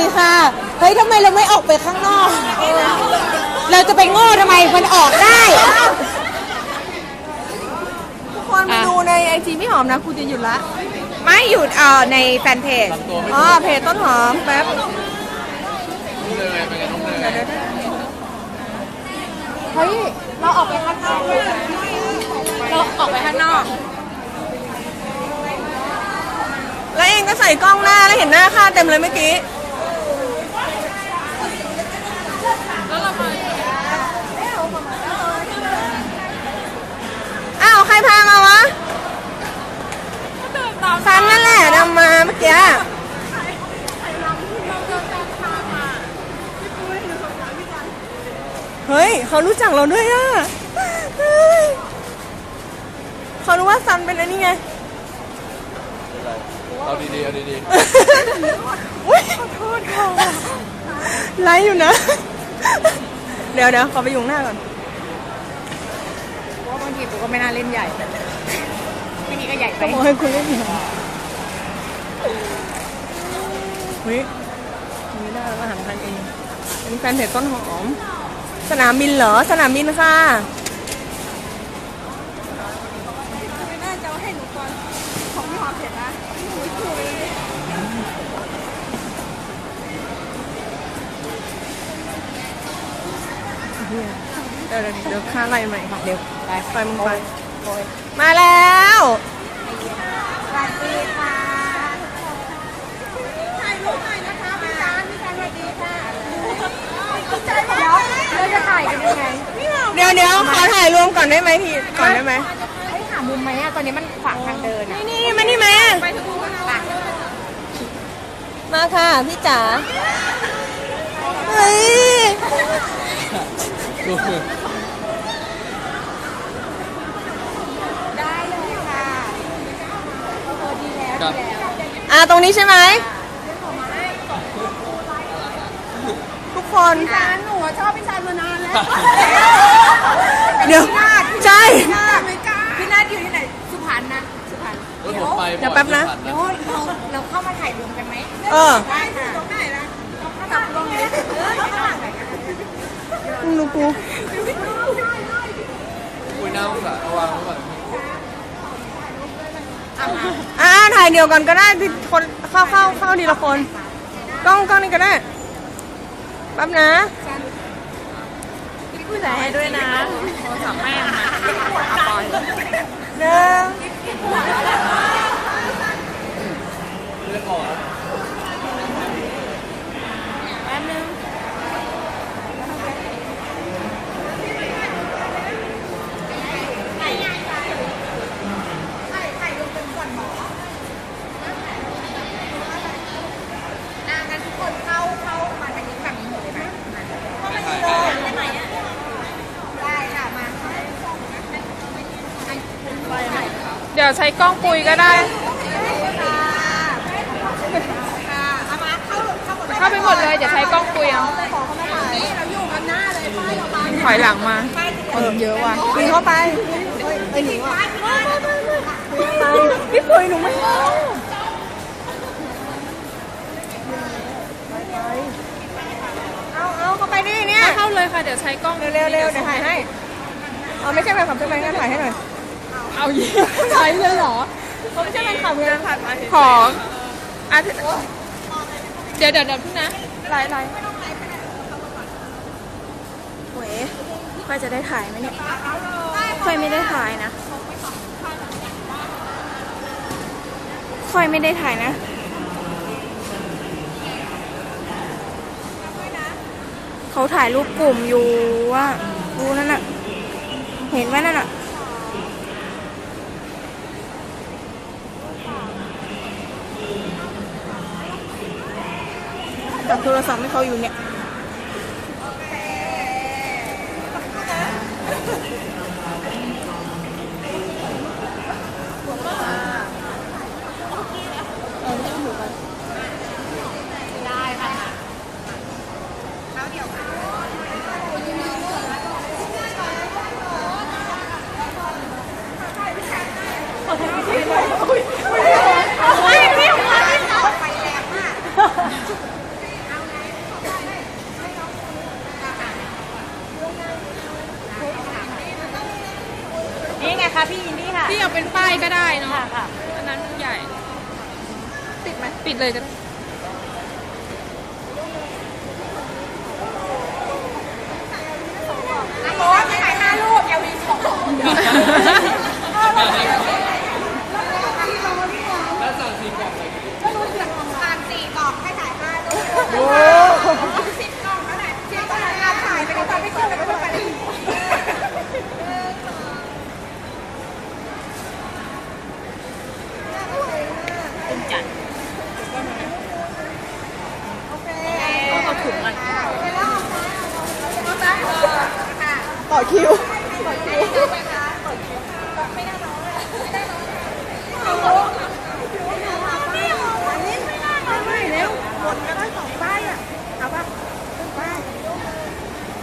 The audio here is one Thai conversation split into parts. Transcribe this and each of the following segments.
ดีค่ะ เฮ้ยทำไมเราไม่ออกไปข้างนอก เราจะไปโง่ทำไม มันออกได้ ทุกคนมาดูในไอจีพี่หอมนะคุณจะหยุดละ ไม่หยุดเอ่อในแฟนเพจ อ๋อ เพจต้นหอมแป๊บเฮ้ย เราออกไปข้างนอก เราออกไปข้างนอก แล้วเองก็ใส่กล้องหน้าแล้วเห็นหน้าค่าเต็มเลยเมื่อกี้ อ้าว ใครพามาวะซันนั่นแหละนำมาเมื่อกี้เฮ้ย เขารู้จักเราด้วยอะเฮ้ยเขารู้ว่าซันเป็นอันนี้ไงเอาดีๆเอาดีอุ้ยขอโทษค่ะไลฟ์อยู่นะเดี๋ยวเดี๋ยวขอไปยุงหน้าก่อนเพราะบางทีกูก็ไม่น่าเล่นใหญ่ที่นี่ก็ใหญ่ไปขอให้คุณเล่นหน่อยเฮ้ยไม่ได้แล้วอาหารทานเองอันนี้แฟนเพจต้นหอม สนามบินเหรอ สนามบินค่ะ เดี๋ยวเดี๋ยวเดี๋ยวค่าไล่ใหม่ค่ะเดี๋ยวไปไปมึงไปมาแล้วสวัสดีค่ะเราจะถ่ายกันยังไงเดี๋ยวเดี๋ยวขอถ่ายรวมก่อนได้ไหมพี่ก่อนได้ไหมเฮ้ยหามุมไหมอะตอนนี้มันขวางทางเดินอะนี่นี่มานี่มามาค่ะพี่จ๋าเฮ้ย ๆดูมือได้เลยค่ะกับอ่าตรงนี้ใช่ไหม ทุกคน ร้านหนูอะชอบพี่ชายมานานแล้วเดี๋ยว ใช่ พี่นาดอยู่ที่ไหน สุพรรณนะ สุพรรณรถผมไปเดี๋ยวแป๊บนะผ่าเดี๋ยวเราเราเข้ามาถ่ายรวมกันไหมเออ ได้ กูคุยหน้าองศาเอาวางไว้ก่อนอ่าถ่ายเดียวกันก็ได้ที่คนเข้าเข้าเข้าทีละคน กล้องกล้องนี่ก็ได้แป๊บนะผู้ใหญ่ให้ด้วยนะโทรศัพท์แม่มาเอาปอยหนึ่งเลือกออก แป๊บนึง อะงั้นทุกคนเข้าเข้ามาทางนี้ฝั่งนี้หมดเลยไหมเข้ามานี่เลยได้ไหมอะได้ค่ะ มา เดี๋ ยวใช้กล้องปุยก็ได้ค่ะเอามาเข้าเข้าหมดเลยเข้าไปหมดเลยเดี๋ยวใช้กล้องปุยเอานี่เราอยู่กันหน้าเลยป้ายเรามาถอยหลังมาคนเยอะว่ะคุยเข้าไปไอ้หนิวอะพี่ปุยหนูไม่เข้าเอาเอาเข้าไปดิเนี่ย เข้าเลยค่ะเดี๋ยวใช้กล้องเร็วเร็วเร็วเดี๋ยวถ่ายให้ เอาไม่ใช่แฟนคลับใช่ไหมงั้นถ่ายให้หน่อย เอายิงใช้เลยเหรอเขาไม่ใช่แฟนคลับงั้นถ่ายมาขออะเดี๋ยวเดี๋ยวเดี๋ยวพี่นะไลน์ไลน์โอ้ยค่อยจะได้ถ่ายไหมเนี่ยค่อยไม่ได้ถ่ายนะค่อยไม่ได้ถ่ายนะเขาถ่ายรูปกลุ่มอยู่ว่าดูนั่นน่ะ เห็นไหมนั่นน่ะ จับโทรศัพท์ให้เขาอยู่เนี่ย ปิดไหมปิดเลยก็ได้ นะโมถ่ายห้ารูปอย่าวีสอง แล้วสั่งสี่กล่องเลย ทานสี่กล่องให้ถ่ายห้ารูป โอ้ สิบกล่องเท่าไหร่สิบกล่องเราถ่ายไปในความไม่ขึ้นเลยไปไปเลย เอาถุงมัน ต่อคิว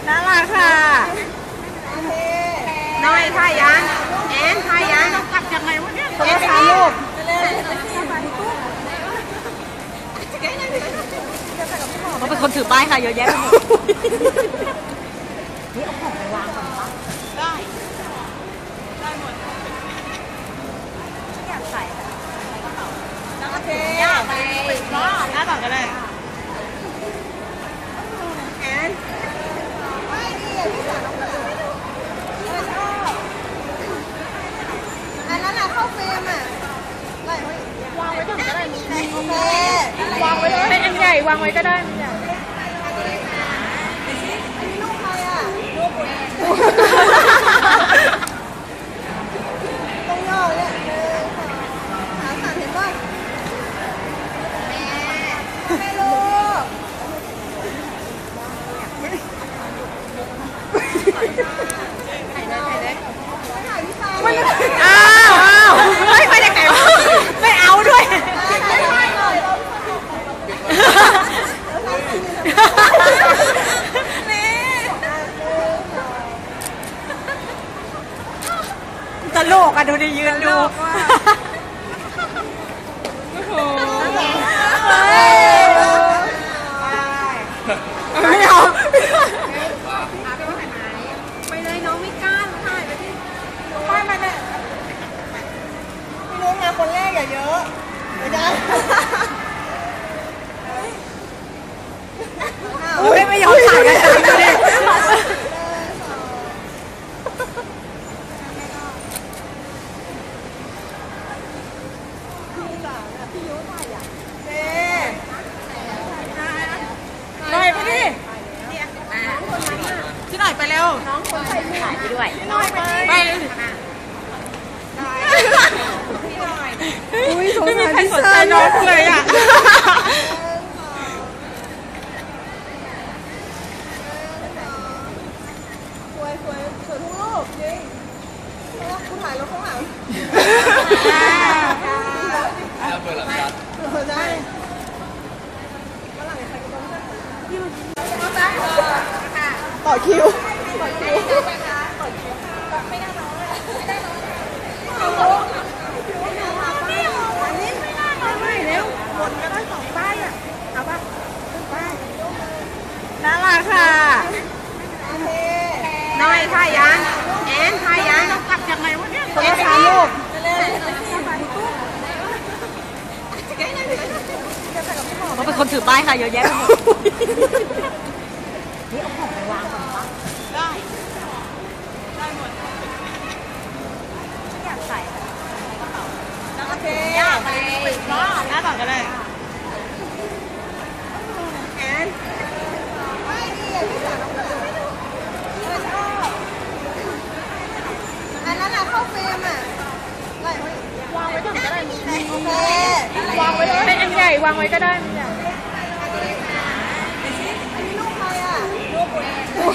น่ารักค่ะ น้อยถ่ายยังแอนถ่ายยังกลับยังไงวะเนี่ยคนละสามรูปเขาเป็นคนถือป้ายค่ะเยอะแยะไปหมด ใส่แล้วโอเคอยากไปรอดหน้าต่างก็ได้แอนไม่ดีอะพี่สาวน้องเอ๋เออชอบอันนั้นอะเข้าเฟรมอะไหลไว้วางไว้ก่อนก็ได้มีไหนโอเควางไว้เลยเป็นอันใหญ่วางไว้ก็ได้มันใหญ่ลูกใครอะลูกเองตรงย่อเนี่ยหนึ่งสองขาสั่นเห็นป่ะแม่แม่ลูกถ่ายได้ถ่ายได้ถ่ายพี่ฟ้าไม่ได้ อ้าวอ้าวเฮ้ยมาจากไหนวะไม่เอาด้วย ถ่ายได้หน่อยเรา ตลกอะดูดิยื นดูโอ้โหไม่เอาไปเลยน้องไม่กล้าถ่ายไปที่ไม่ไม่ไม่พี่นุ้งมาคนแรกอย่าเยอะเดี๋ยวจะโอ้ยไม่ยอมถ่ายกันเลยดูดิ เจ๊ หน่อยไปดิพี่หน่อยไปเร็ว ถ่ายไปด้วย พี่หน่อยไปไป พี่หน่อย อุ้ยไม่มีใครสนใจน้องเลยอะ สวยสวยสวยทุกรูปจริงแล้วคุณถ่าย รถข้างหลังแล้วเปิดหลังชัดใช่ฝรั่งใครก็ต้องใช่เอาจ้าค่ะต่อคิวต่อคิวไปคะต่อคิวแบบไม่ได้น้องเลยไม่ได้น้องเลยโอ้โหนี่เหรออันนี้ไม่ได้เลยเร็วหมดก็ได้สองป้ายอะเอาป่ะป้ายน่ารักค่ะโอเคน้อยถ่ายยังแอนถ่ายยังกลับยังไงวะเนี่ยคนละสามรูป เร็ว เขาเป็นคนถื อป้ายค่ะเยอะแยะไปหมดโอเคอยากไปรอดหน้าต่างก็ได้แอนไม่ดีอะพี่สาวน้องเอ๋เออชอบอันนั้นอะเข้าเฟรมอะไหลไว้วางไว้ก่อนก็ได้มีไหนโอเควางไว้เลยเป็นอันใหญ่วางไว้ก็ได้มันใหญ่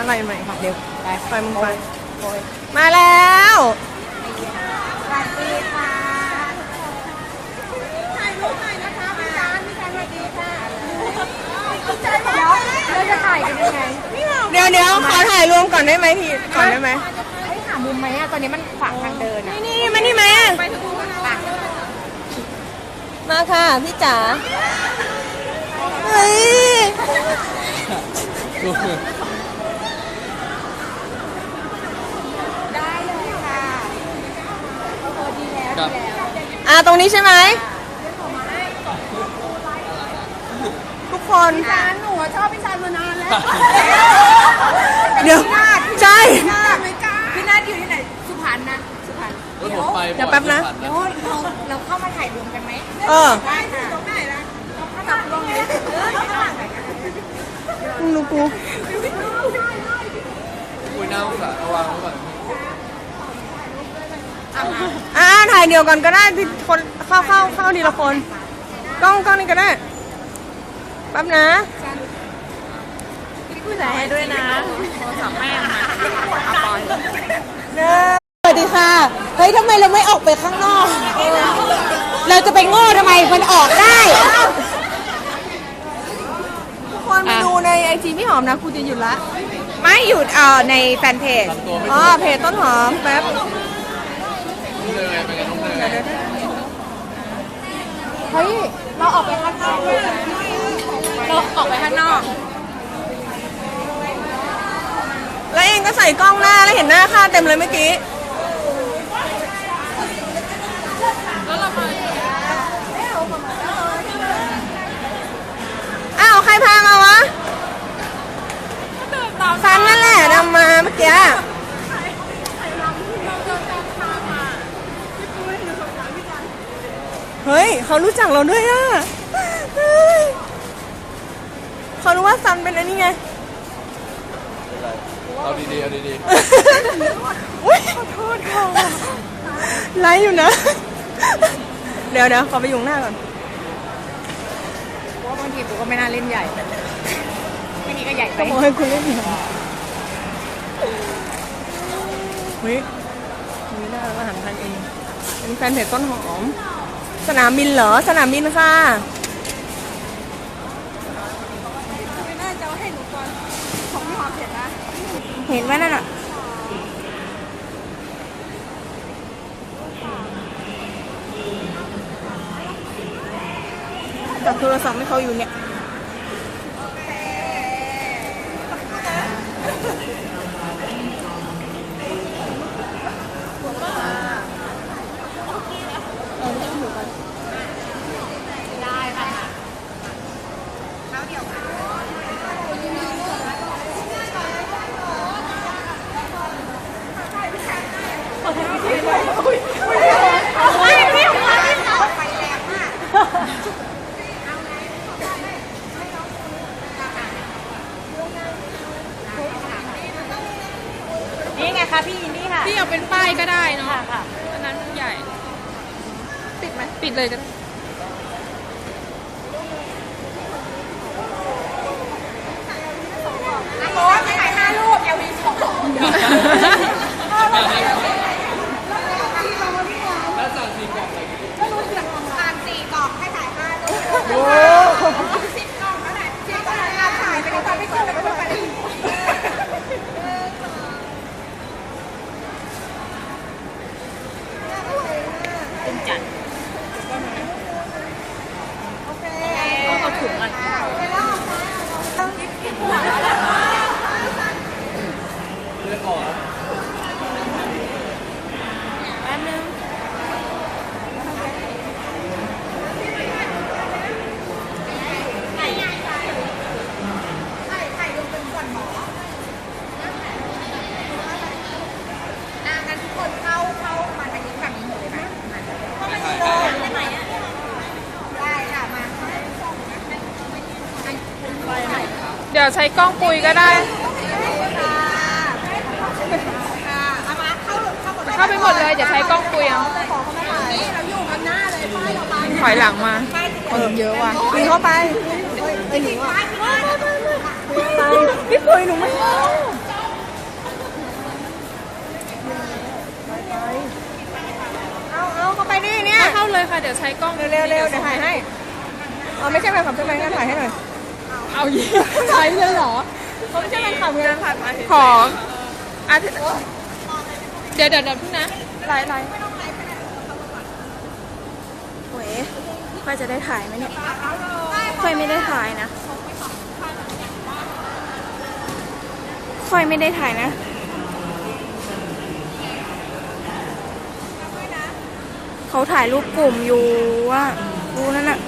อะไรใหม่ค่ะเดี๋ยวไปไปมึงไปมาแล้วสวัสดีค่ะถ่ายรูปหน่อยนะคะพี่จานพี่จานสวัสดีค่ะดีใจมากเลยเราจะถ่ายกันยังไงนี่เราเดี๋ยวเดี๋ยวขอถ่ายรวมก่อนได้ไหมทีก่อนได้ไหมให้หามุมไหมอะตอนนี้มันขวางทางเดินอะนี่นี่มานี่ไหมอะมาค่ะพี่จ๋าเฮ้ย ได้เลยค่ะโอ้โหดีแล้ว ครับดีแล้วอะตรงนี้ใช่ไหมทุกคนจานหนูอะชอบพี่จานมานานแล้วเดี๋ยวใช่ไม่กล้าพี่นัทอยู่ที่ไหน สุพรรณนะ สุพรรณรถผมไปเดี๋ยวแป๊บนะ เดี๋ยวเราเราเข้ามาถ่ายรวมกันไหมเออ ได้ค่ะตรงไหนล่ะเราเข้ามาตรงนี้เออเข้ามาถ่ายกันมึงดูกูคุยหน้าห้องสารเอาวางไว้ก่อนอ่าถ่ายเดียวกันก็ได้ที่คนเข้าเข้าเข้าทีละคน กล้องกล้องนี่ก็ได้แป๊บนะผู้ใหญ่ให้ด้วยนะโทรศัพท์แม่มาเอาปอยสวัสดีค่ะ เฮ้ยทำไมเราไม่ออกไปข้างนอก เราจะไปโง่ทำไมมันออกได้ทุกคนมาดูในไอจีพี่หอมนะครูจะหยุดละ ไม่หยุดเอ่อในแฟนเพจทำตัวไม่อ๋อถูกเพจต้นหอมแป๊บน้อง เนยเป็นไงน้องเนยเฮ้ย เราออกไปข้างนอกเลยนะเราออกไปข้างนอก แล้วเองก็ใส่กล้องหน้าแล้วเห็นหน้าค่าเต็มเลยเมื่อกี้อ้าวใครพามาวะซันนั่นแหละนำมาเมื่อกี้ เฮ้ย เขารู้จักเราด้วยอะเฮ้ยเขารู้ว่าซันเป็นอันนี้ไง เอาดีๆ เอาดีอุ้ยขอโทษค่ะไลฟ์อยู่นะ เดี๋ยวเดี๋ยวขอไปอยุงหน้าก่อนว่าบางทีกูก็ไม่น่าเล่นใหญ่แค่นี้ก็ใหญ่ไปโอ้ยคุณเล่นเหรอเฮ้ยมีหน้ามาหันทางเอง เป็นแฟนเพจต้นหอม สนามบินเหรอ สนามบินค่ะเห็นไหมนั่นอะจับโทรศัพท์ให้เขาอยู่เนี่ย ดี๋ยวใช้กล้องปุยก็ได้ เข้าไปหมดเลย เดี๋ยวใช้กล้องปุยเอาถอยหลังมาคนเยอะว่ะปีเข้าไปไอ้หนูปหนูไม่เอาเข้าเลยค่ะ เดี๋ยวใช้กล้องเร็วๆเดี๋ยวถ่ายให้อ๋อไม่ใช่แบบขับใช่ไหมงั้นถ่ายให้หน่อย เอายิงใช้เลยเหรอเขาไม่ใช่แฟนคลับไงขออะเดี๋ยวเดี๋ยวเดี๋ยวพี่นะ ไลน์ไลน์โอ้ยค่อยจะได้ถ่ายไหมเนี่ยค่อยไม่ได้ถ่ายนะค่อยไม่ได้ถ่ายนะ เขาถ่ายรูปกลุ่มอยู่ว่าดูนั่นน่ะ